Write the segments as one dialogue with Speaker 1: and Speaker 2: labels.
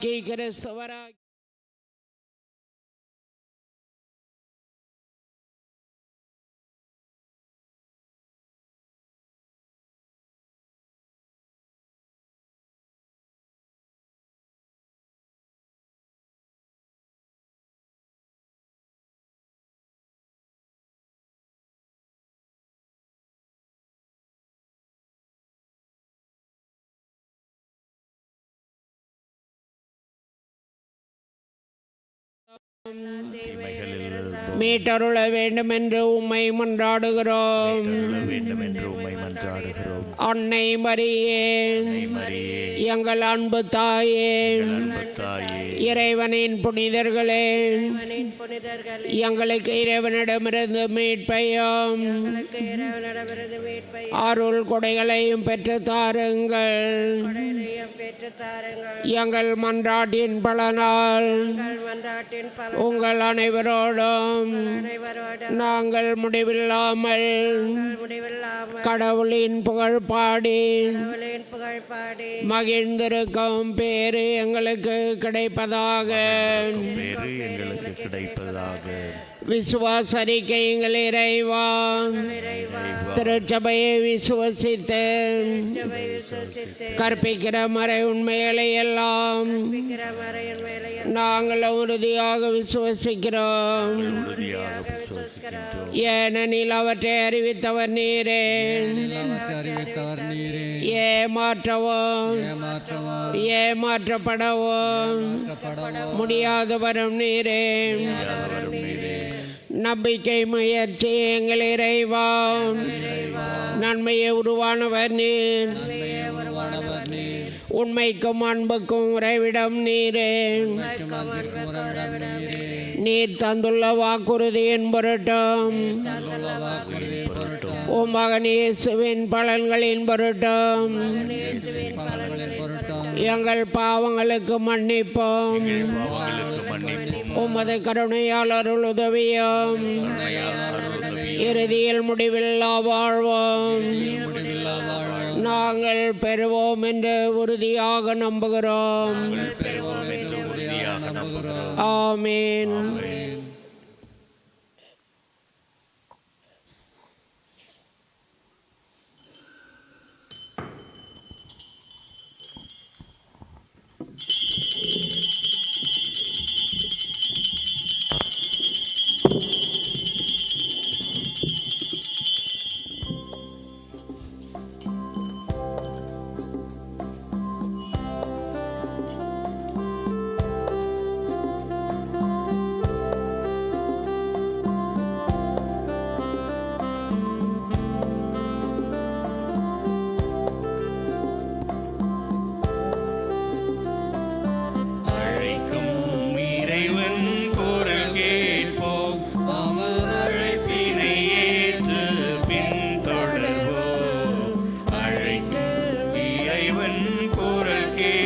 Speaker 1: que
Speaker 2: தீமைகளிலிருந்து
Speaker 1: மீட்டருள வேண்டுமென்று உம்மை மன்றாடுகிறோம்.
Speaker 2: அருள வேண்டும் என்று உம்மை மன்றாடுகிறோம்.
Speaker 1: அன்னை மரியே.
Speaker 2: மரியே.
Speaker 1: எங்கள் அன்பு தாயே.
Speaker 2: அன்பு தாயே.
Speaker 1: இறைவனின் புனிதர்களே. எங்களுக்கு இறைவனிடமிருந்து மீட்பையும் அருள் கொடைகளையும் பெற்று தாருங்கள்
Speaker 3: பெற்று தாருங்கள்
Speaker 1: எங்கள் மன்றாட்டின் பலனால் உங்கள் அனைவரோடும்
Speaker 3: அனைவரோடு
Speaker 1: நாங்கள் முடிவில்லாமல் கடவுளின் புகழ் பாடி
Speaker 3: கடவுளின் புகழ் பாடி
Speaker 2: மகிழ்ந்திருக்கும்
Speaker 1: பேரு எங்களுக்கு கிடைப்பதாக.
Speaker 2: பேரு எங்களுக்கு கிடைப்பதாக.
Speaker 1: விசுவாசரிக்கையுங்கள் இறைவா. திருச்சபையை விசுவசித்து கற்பிக்கிற மறை உண்மைகளை எல்லாம் நாங்கள் உறுதியாக விசுவசிக்கிறோம். ஏனெனில் அவற்றை அறிவித்தவர் நீரே.
Speaker 4: நிலவத்தை அறிவித்தவர் நீரே
Speaker 1: ஏமாற்றவோ ஏமாற்றப்படவோ முடியாதவரும் நீரே. நம்பிக்கை முயற்சி எங்கள் இறைவா. நன்மையை உருவானவர் நீர். உண்மைக்கும் அன்புக்கும் உறைவிடம் நீரே.
Speaker 4: நீர்
Speaker 1: தந்துள்ள வாக்குறுதியின் பொருட்டும்
Speaker 4: ஓ பொருட்டும்.
Speaker 1: உம் மகன் பலன்களின் பொருட்டும். எங்கள் பாவங்களுக்கு மன்னிப்போம். உமது கருணையால் அருள் உதவியும் இறுதியில் முடிவில்லா வாழ்வோம். நாங்கள் பெறுவோம் என்று உறுதியாக நம்புகிறோம். ஆமீன்.
Speaker 2: இறைவன் குரல்
Speaker 5: கே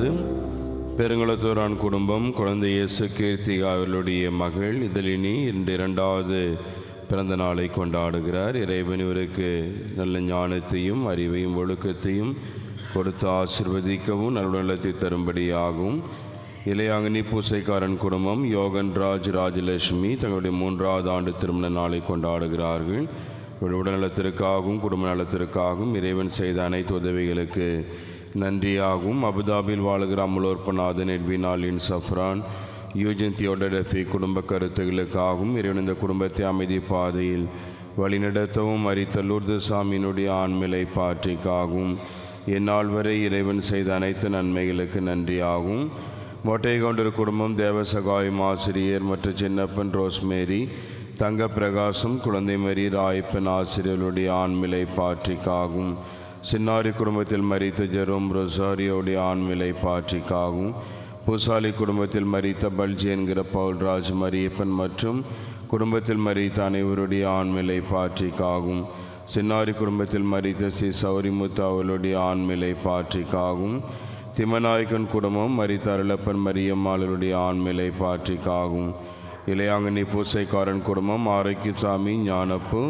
Speaker 5: திருப்பலியானது பெருங்குளத்தூரான் குடும்பம் குழந்தை இயேசு கீர்த்திகா அவர்களுடைய மகள் இதழினி இன்று இரண்டாவது பிறந்த நாளை கொண்டாடுகிறார். இறைவன் இவருக்கு நல்ல ஞானத்தையும் அறிவையும் ஒழுக்கத்தையும் கொடுத்து ஆசிர்வதிக்கவும் நல்நலத்தை தரும்படியாகும்.
Speaker 6: இளையாங்கனி பூசைக்காரன் குடும்பம் யோகன் ராஜ் ராஜலட்சுமி தங்களுடைய மூன்றாவது ஆண்டு திருமண நாளை கொண்டாடுகிறார்கள். இவருடைய உடல்நலத்திற்காகவும் குடும்ப நலத்திற்காகவும் இறைவன் செய்த அனைத்து உதவிகளுக்கு நன்றியாகும். அபுதாபில் வாழ்கிற அமுலோற்பநாதன் எட்வினாலின் சஃப்ரான். யூஜின் தியோடடஃபி குடும்ப கருத்துகளுக்காகவும் இறைவன் இந்த குடும்பத்தை அமைதி பாதையில் வழிநடத்தவும் அரித்தலூர்து சாமியினுடைய ஆண்மிலை பாற்றிக்காகவும் எந்நாள் வரை இறைவன் செய்த அனைத்து நன்மைகளுக்கு நன்றியாகும். மொட்டை கொண்டொரு குடும்பம் தேவசகாயம் ஆசிரியர் மற்றும் சின்னப்பன் ரோஸ்மேரி தங்க பிரகாசம் குழந்தை மரி ராயப்பன் ஆசிரியர்களுடைய ஆண்மிலை பாற்றிக்காகும். சின்னாரி குடும்பத்தில் மறித்த ஜெரோம் ரொசாரியோடைய ஆண்மிலை பாற்றிக்காகவும் பூசாலி குடும்பத்தில் மறித்த பல்ஜி என்கிற பவுல்ராஜ் மரியப்பன் மற்றும் குடும்பத்தில் மறித்த அனைவருடைய ஆண்மிலை பாற்றிக்காகும் சின்னாரி குடும்பத்தில் மறித்த சி. சௌரிமுத்து அவளுடைய ஆண்மிலை பாற்றிக்காகும் திமநாயக்கன் குடும்பம் மரித்த அருளப்பன் மரியம்மாளருடைய ஆண்மிலை பாற்றிக்காகும் இளையாங்கனி பூசைக்காரன் குடும்பம் ஆரோக்கியசாமி ஞானப்பு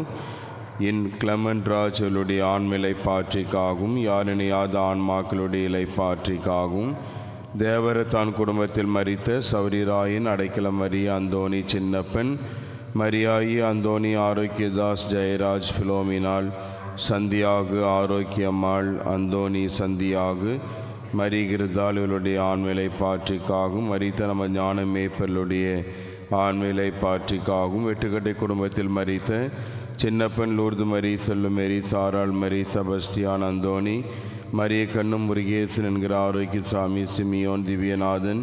Speaker 6: இன் கிளமன் ராஜலுடைய ஆண்மிலை பாற்றிக்காகும் யாரினையாத ஆன்மாக்களுடைய இலை பாற்றிக்காகும் தேவரத்தான் குடும்பத்தில் மறித்த சௌரிராயின் அடைக்கலம் மரிய அந்தோணி சின்னப்பன் மரியாயி அந்தோணி ஆரோக்கியதாஸ் ஜெயராஜ் பிலோமினால் சந்தியாகு ஆரோக்கியம்மாள் அந்தோணி சந்தியாகு மரிகிருதால் இவளுடைய ஆண்மையை பாற்றிக்காகும் மறித்த நம்ம ஞான மேய்ப்பர்களுடைய ஆண்மையை பாற்றிக்காகும் வெட்டுக்கட்டை குடும்பத்தில் மறித்த சின்னப்பன் லூர்து மரி செல்லுமேரி சாராள் மரி சபஸ்டியான் அந்தோணி மரிய கண்ணும் முருகேசன் என்கிற ஆரோக்கிய சாமி சிமியோன் திவ்யநாதன்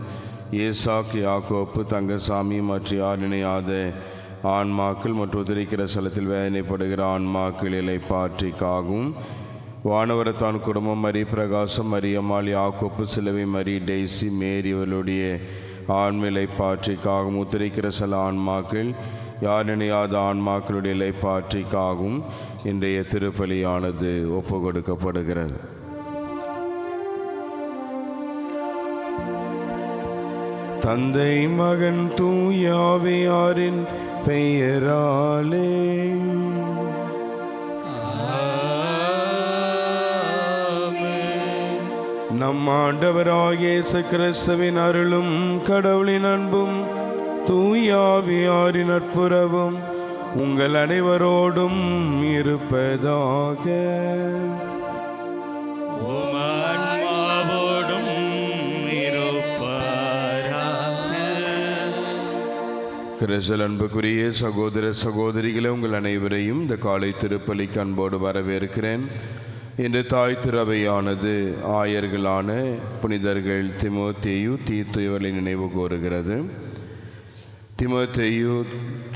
Speaker 6: ஏசாக் யாக்கோப்பு தங்கசாமி மற்றும் யார் இணையாத ஆன்மாக்கள் மற்றும் உதிரிக்கிற ஸ்தலத்தில் வேதனைப்படுகிற ஆன்மாக்கள் இலை பாற்றிக்காகவும் வானவரத்தான் குடும்பம் மரி பிரகாசம் மரியம்மாள் யாக்கோப்பு சிலவை மரி டெய்சி மேரி இவர்களுடைய ஆண்மிலை பாற்றிக்காகவும் உத்திரிக்கிற சில ஆன்மாக்கள் யார் நினையாத ஆன்மாக்களுடைய இலைப்பாற்றிக்காகவும் இன்றைய திருப்பலியானது ஒப்பு கொடுக்கப்படுகிறது தந்தை மகன் தூயாவியாரின் பெயராலே. நம் ஆண்டவராகிய கிறிஸ்தவின் கிறிஸ்துவின் அருளும் கடவுளின் அன்பும் தூயாவியாரின் நட்புறவும் உங்கள் அனைவரோடும் இருப்பதாக. கிறிஸ்தல் அன்புக்குரிய சகோதர சகோதரிகளே உங்கள் அனைவரையும் இந்த காலை திருப்பலிக்கு அன்போடு வரவேற்கிறேன். இன்று தாய் திருவையானது ஆயர்களான புனிதர்கள் திமோத்தேயு தீத்து இவர்களை நினைவு கூறுகிறது. திமத்தையு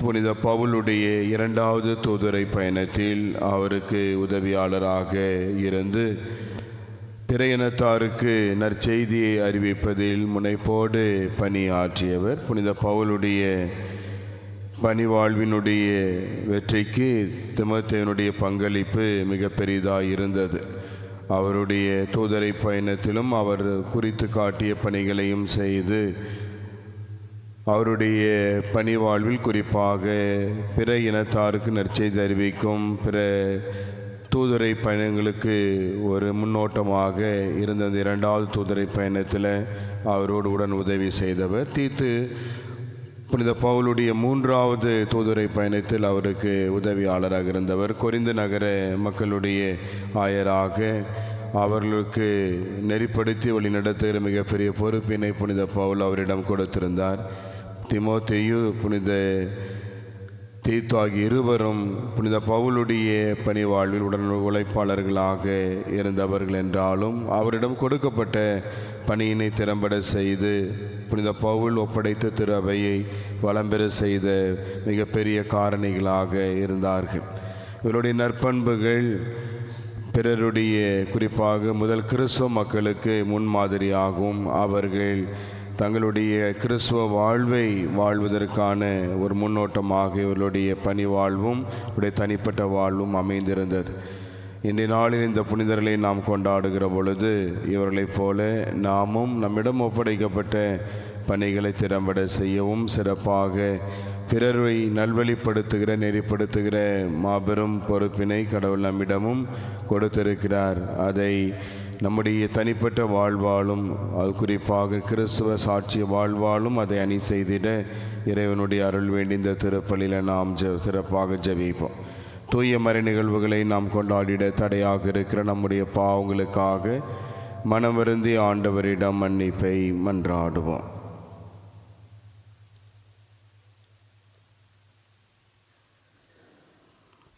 Speaker 6: புனித பவுலுடைய இரண்டாவது தூதுரை பயணத்தில் அவருக்கு உதவியாளராக இருந்து பிற இனத்தாருக்கு நற்செய்தியை அறிவிப்பதில் முனைப்போடு பணியாற்றியவர். புனித பவுலுடைய பணிவாழ்வினுடைய வெற்றிக்கு திமோத்தேயனுடைய பங்களிப்பு மிக பெரிதாக இருந்தது. அவருடைய தூதரை பயணத்திலும் அவர் குறித்து காட்டிய பணிகளையும் செய்து அவருடைய பணி வாழ்வில் குறிப்பாக பிற இனத்தாருக்கு நற்செய்தி அறிவிக்கும் பிற தூதுரை பயணங்களுக்கு ஒரு முன்னோட்டமாக இருந்த அந்த இரண்டாவது தூதுரை பயணத்தில் அவரோடு உடன் உதவி செய்தவர். தீத்து புனித பவுலுடைய மூன்றாவது தூதுரை பயணத்தில் அவருக்கு உதவியாளராக இருந்தவர். கொரிந்து நகர மக்களுடைய ஆயராக அவர்களுக்கு நெறிப்படுத்தி வழிநடத்துகிற மிகப்பெரிய பொறுப்பினை புனித பவுல் அவரிடம் கொடுத்திருந்தார். திமோத்தேயு புனித தீத்து ஆகிய இருவரும் புனித பவுலுடைய பணி வாழ்வில் உடன் உழைப்பாளர்களாக இருந்தவர்கள் என்றாலும் அவரிடம் கொடுக்கப்பட்ட பணியினை திறம்பட செய்து புனித பவுல் ஒப்படைத்த திரு அவையை வளம்பெற செய்த மிகப்பெரிய காரணிகளாக இருந்தார்கள். இவருடைய நற்பண்புகள் பிறருடைய குறிப்பாக முதல் கிறிஸ்துவ மக்களுக்கு முன்மாதிரியாகும் அவர்கள் தங்களுடைய கிறிஸ்துவ வாழ்வை வாழ்வதற்கான ஒரு முன்னோட்டமாக இவர்களுடைய பணி வாழ்வும் இவருடைய தனிப்பட்ட வாழ்வும் அமைந்திருந்தது. இன்றைய நாளில் இந்த புனிதர்களை நாம் கொண்டாடுகிற பொழுது இவர்களைப் போல நாமும் நம்மிடம் ஒப்படைக்கப்பட்ட பணிகளை திறம்பட செய்யவும் சிறப்பாக பிறரை நல்வழிப்படுத்துகிற நெறிப்படுத்துகிற மாபெரும் பொறுப்பினை கடவுள் நம்மிடமும் கொடுத்திருக்கிறார். அதை நம்முடைய தனிப்பட்ட வாழ்வாலும் அது குறிப்பாக கிறிஸ்துவ சாட்சிய வாழ்வாலும் அதை அணி செய்திட இறைவனுடைய அருள் வேண்டி இந்த திருப்பலியில் நாம் ஜ சிறப்பாக ஜெபிப்போம். தூய மறை நிகழ்வுகளை நாம் கொண்டாடிட தடையாக இருக்கிற நம்முடைய பாவங்களுக்காக மனவருந்தி ஆண்டவரிடம் மன்னிப்பை மன்றாடுவோம்.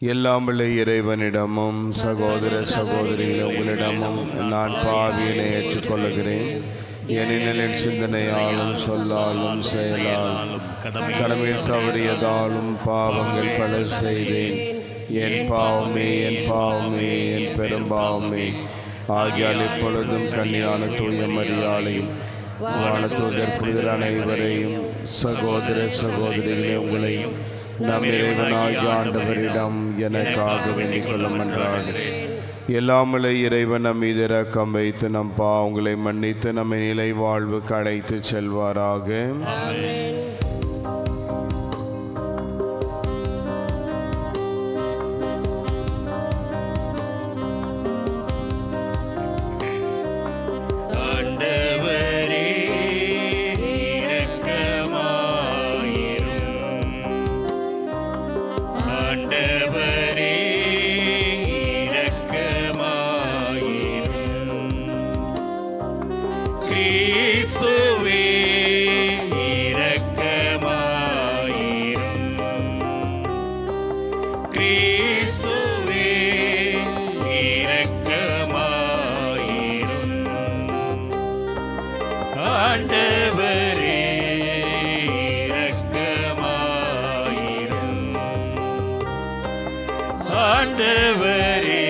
Speaker 6: எல்லாம் உள்ள இறைவனிடமும் சகோதர சகோதரிகள் உங்களிடமும் நான் பாவியினை ஏற்றுக்கொள்கிறேன் ஏனெனில் சிந்தனையாலும் சொல்லாலும் செயலாலும் கடமையில் தவறியதாலும் பாவங்கள் பல செய்தேன். என் பாவமே என் பாவமே என் பெரும்பாவமே ஆகியால் எப்பொழுதும் கன்னியான தூய மரியாளையும் வானத்தூதர் புனிதர் அனைவரையும் சகோதர சகோதரிகளே உங்களையும் நம் இறைவனாகிய ஆண்டவரிடம் எனக்காக வேண்டிக் கொள்ளும் என்றாகிறேன் எல்லாமலை இறைவன் நம் மீது இரக்கம் வைத்து நம் பாவங்களை மன்னித்து நம்மை நிலை வாழ்வுக்கு அழைத்து செல்வாராக
Speaker 5: ஆண்டவரே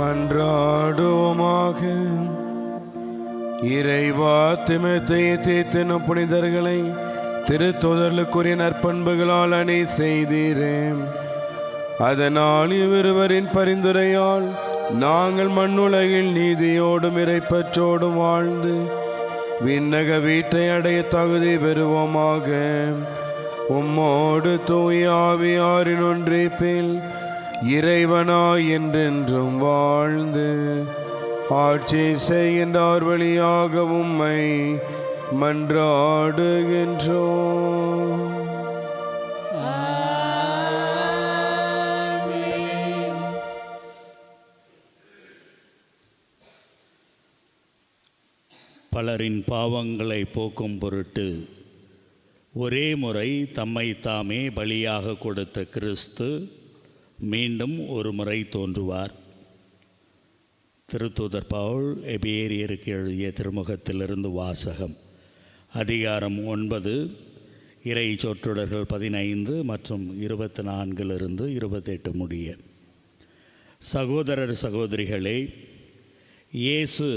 Speaker 6: மன்றாடுவோமாக. இறைவா திமத்தை தேத்தின புனிதர்களை திருத்தொதர்களுக்குரிய நற்பண்புகளால் அணி செய்தீரேன். அதனால் இவ்விருவரின் பரிந்துரையால் நாங்கள் மண்ணுலகில் நீதியோடும் இறைப்பற்றோடும் வாழ்ந்து விண்ணக வீட்டை அடைய தகுதி பெறுவோமாக. உம்மோடு தூயாவியாரின் ஒன்றிப்பில் இறைவனாய் என்றென்றும் வாழ்ந்து ஆட்சி செய்கின்றார் வழியாக உம்மை மன்றாடுகின்றோம்.
Speaker 5: பலரின் பாவங்களை போக்கும் பொருட்டு ஒரே முறை தம்மை தாமே பலியாக கொடுத்த கிறிஸ்து மீண்டும் ஒரு முறை தோன்றுவார். திருத்தூதர் பவுல் எபியேரியருக்கு எழுதிய திருமுகத்திலிருந்து வாசகம் அதிகாரம் ஒன்பது இறை சொற்றொடர்கள் பதினைந்து மற்றும் இருபத்தி நான்கிலிருந்து இருபத்தெட்டு முடிய. சகோதரர் சகோதரிகளே இயேசு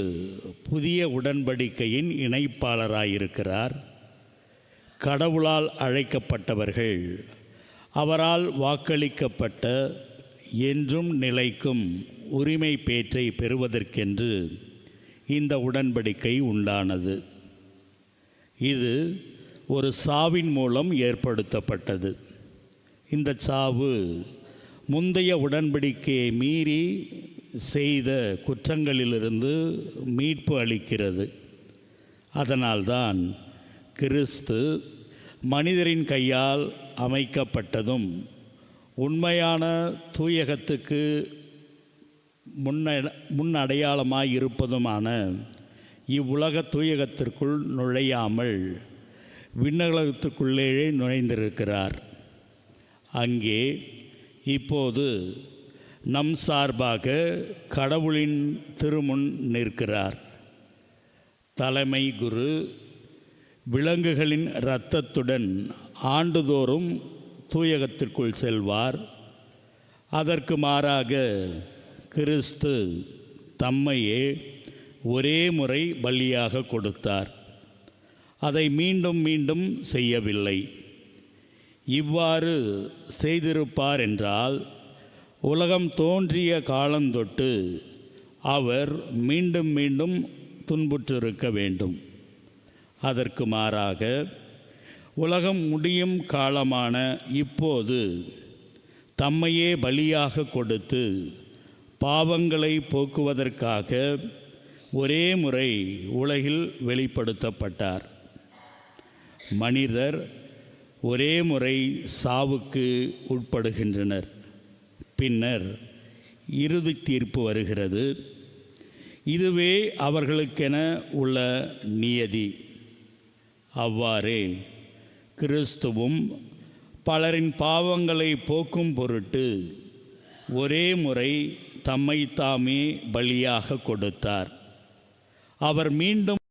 Speaker 5: புதிய உடன்படிக்கையின் இணைப்பாளராயிருக்கிறார். கடவுளால் அழைக்கப்பட்டவர்கள் அவரால் வாக்களிக்கப்பட்ட என்றும் நிலைக்கும் உரிமை பேற்றை பெறுவதற்கென்று இந்த உடன்படிக்கை உண்டானது. இது ஒரு சாவின் மூலம் ஏற்படுத்தப்பட்டது. இந்த சாவு முந்தைய உடன்படிக்கையை மீறி செய்த குற்றங்களிலிருந்து மீட்பு அளிக்கிறது. அதனால்தான் கிறிஸ்து மனிதரின் கையால் அமைக்கப்பட்டதும் உண்மையான தூயகத்துக்கு முன்ன முன் அடையாளமாய் இருப்பதுமான இவ்வுலக தூயகத்திற்குள் நுழையாமல் விண்ணகத்துக்குள்ளேயே நுழைந்திருக்கிறார். அங்கே இப்போது நம் சார்பாக கடவுளின் திருமுன் நிற்கிறார். தலைமை குரு விலங்குகளின் இரத்தத்துடன் ஆண்டுதோறும் தூயகத்திற்குள் செல்வார். அதற்கு மாறாக கிறிஸ்து தம்மையே ஒரே முறை பலியாக கொடுத்தார். அதை மீண்டும் மீண்டும் செய்யவில்லை. இவ்வாறு செய்திருப்பார் என்றால் உலகம் தோன்றிய காலந்தொட்டு அவர் மீண்டும் மீண்டும் துன்புற்றிருக்க வேண்டும். அதற்கு மாறாக உலகம் முடியும் காலமான இப்போது தம்மையே பலியாக கொடுத்து பாவங்களை போக்குவதற்காக ஒரே முறை உலகில் வெளிப்படுத்தப்பட்டார். மனிதர் ஒரே முறை சாவுக்கு உட்படுகின்றனர். பின்னர் இறுதி தீர்ப்பு வருகிறது. இதுவே அவர்களுக்கென உள்ள நியதி. அவ்வாறே கிறிஸ்துவும் பலரின் பாவங்களை போக்கும் பொருட்டு ஒரே முறை தம்மைத்தாமே பலியாக கொடுத்தார். அவர் மீண்டும்